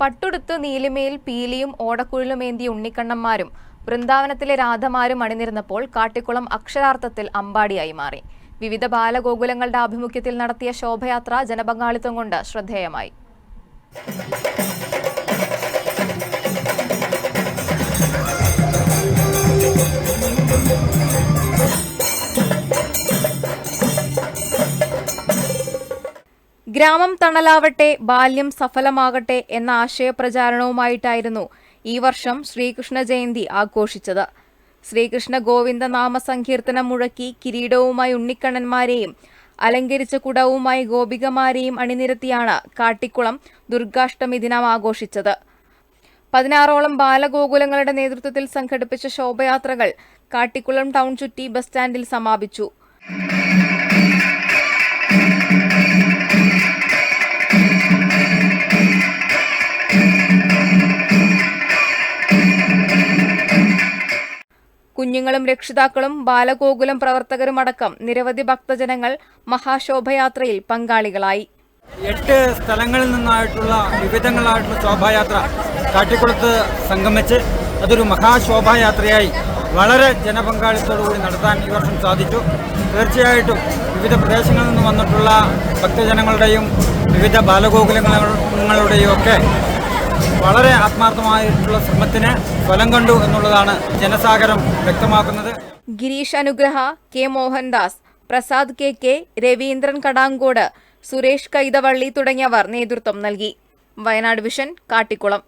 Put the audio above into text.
പട്ടുടുത്ത് നീലിമയിൽ പീലിയും ഓടക്കുഴലുമേന്തി ഉണ്ണിക്കണ്ണന്മാരും വൃന്ദാവനത്തിലെ രാധമാരും അണിനിരുന്നപ്പോൾ കാട്ടിക്കുളം അക്ഷരാർത്ഥത്തിൽ അമ്പാടിയായി മാറി. വിവിധ ബാലഗോകുലങ്ങളുടെ ആഭിമുഖ്യത്തിൽ നടത്തിയ ശോഭയാത്ര ജനപങ്കാളിത്തം കൊണ്ട് ശ്രദ്ധേയമായി. ഗ്രാമം തണലാവട്ടെ ബാല്യം സഫലമാകട്ടെ എന്ന ആശയപ്രചാരണവുമായിട്ടായിരുന്നു ഈ വർഷം ശ്രീകൃഷ്ണ ജയന്തി ആഘോഷിച്ചത്. ശ്രീകൃഷ്ണ ഗോവിന്ദ നാമ സങ്കീർത്തനം മുഴക്കി കിരീടവുമായി ഉണ്ണിക്കണ്ണന്മാരെയും അലങ്കരിച്ച കുടവുമായി ഗോപികമാരെയും അണിനിരത്തിയാണ് കാട്ടിക്കുളം ദുർഗാഷ്ടമി ദിനം ആഘോഷിച്ചത്. പതിനാറോളം ബാലഗോകുലങ്ങളുടെ നേതൃത്വത്തിൽ സംഘടിപ്പിച്ച ശോഭയാത്രകൾ കാട്ടിക്കുളം ടൗൺ ചുറ്റി ബസ് സ്റ്റാൻഡിൽ സമാപിച്ചു. കുഞ്ഞുങ്ങളും രക്ഷിതാക്കളും ബാലഗോകുലം പ്രവർത്തകരുമടക്കം നിരവധി ഭക്തജനങ്ങൾ മഹാശോഭയാത്രയിൽ പങ്കാളികളായി. എട്ട് സ്ഥലങ്ങളിൽ നിന്നായിട്ടുള്ള വിവിധങ്ങളായിട്ടുള്ള ശോഭായാത്ര കാട്ടിക്കുളത്ത് സംഗമിച്ച് അതൊരു മഹാശോഭായാത്രയായി വളരെ ജനപങ്കാളിത്തോടുകൂടി നടത്താൻ ഈ വർഷം സാധിച്ചു. തീർച്ചയായിട്ടും വിവിധ പ്രദേശങ്ങളിൽ നിന്ന് വന്നിട്ടുള്ള ഭക്തജനങ്ങളുടെയും വിവിധ ബാലഗോകുലങ്ങളുടെയും ഒക്കെ വളരെ ആത്മാർത്ഥമായിട്ടുള്ള ശ്രമത്തിന് ഫലം കണ്ടു എന്നുള്ളതാണ് ജനസാഗരം വ്യക്തമാക്കുന്നത്. Girish Anugraha K Mohandas Prasad K K Raveendran Kadangode Suresh Kaithavalli തുടങ്ങിയവർ നേതൃത്വം നൽകി. വയനാട് വിഷൻ കാട്ടിക്കുളം.